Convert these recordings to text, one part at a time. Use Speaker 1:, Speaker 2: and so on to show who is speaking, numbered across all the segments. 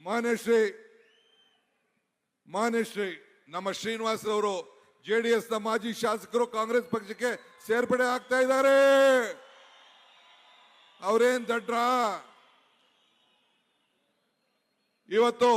Speaker 1: ಮಾನ್ಯಶ್ರೀ ಮಾನ್ಯಶ್ರೀ, ನಮ್ಮ ಶ್ರೀನಿವಾಸ್ ಅವರು ಜೆಡಿಎಸ್ನ ಮಾಜಿ ಶಾಸಕರು ಕಾಂಗ್ರೆಸ್ ಪಕ್ಷಕ್ಕೆ ಸೇರ್ಪಡೆ ಆಗ್ತಾ ಇದ್ದಾರೆ. ಅವರೇನ್ ದಡ್ರ? ಇವತ್ತು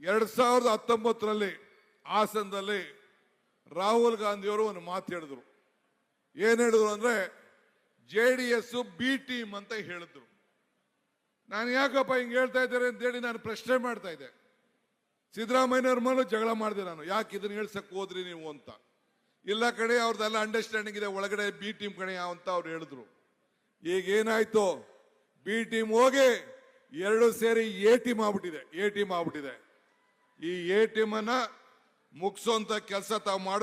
Speaker 1: ಎರಡ್ ಸಾವಿರದ ಹತ್ತೊಂಬತ್ತರಲ್ಲಿ ಹಾಸನದಲ್ಲಿ ರಾಹುಲ್ ಗಾಂಧಿಯವರು ಒಂದು ಮಾತು ಹೇಳಿದ್ರು. ಏನ್ ಹೇಳಿದ್ರು ಅಂದ್ರೆ J D S B team ಅಂತ ಹೇಳಿದ್ರು. ನಾನು ಯಾಕಪ್ಪ ಹಿಂಗೆ ಹೇಳ್ತಾ ಇದ್ದಾರೆ ಅಂತೇಳಿ ನಾನು ಪ್ರಶ್ನೆ ಮಾಡ್ತಾ ಇದ್ದೆ. ಸಿದ್ದರಾಮಯ್ಯವ್ರ ಮೇಲೂ ಜಗಳ ಮಾಡಿದೆ ನಾನು. ಯಾಕೆ ಇದನ್ನ ಹೇಳ್ಸಕ್ಕೆ ಹೋದ್ರಿ ನೀವು ಅಂತ. ಇಲ್ಲ ಕಡೆ ಅವ್ರದ್ದೆಲ್ಲ ಅಂಡರ್ಸ್ಟ್ಯಾಂಡಿಂಗ್ ಇದೆ. ಒಳಗಡೆ ಬಿ ಟೀಮ್ ಕಡೆ ಅಂತ ಅವ್ರು ಹೇಳಿದ್ರು. ಈಗ ಏನಾಯ್ತು? ಬಿ ಟೀಮ್ ಹೋಗಿ ಎರಡು ಸೇರಿ ಎ ಟೀಮ್ ಆಗ್ಬಿಟ್ಟಿದೆ. ಎ ಟೀಮ್ ಆಗ್ಬಿಟ್ಟಿದೆ. ಈ ಎ ಟೀಮ್ ಅನ್ನ ಮುಗಿಸೋಂತ ಕೆಲಸ ತಾವು ಮಾಡ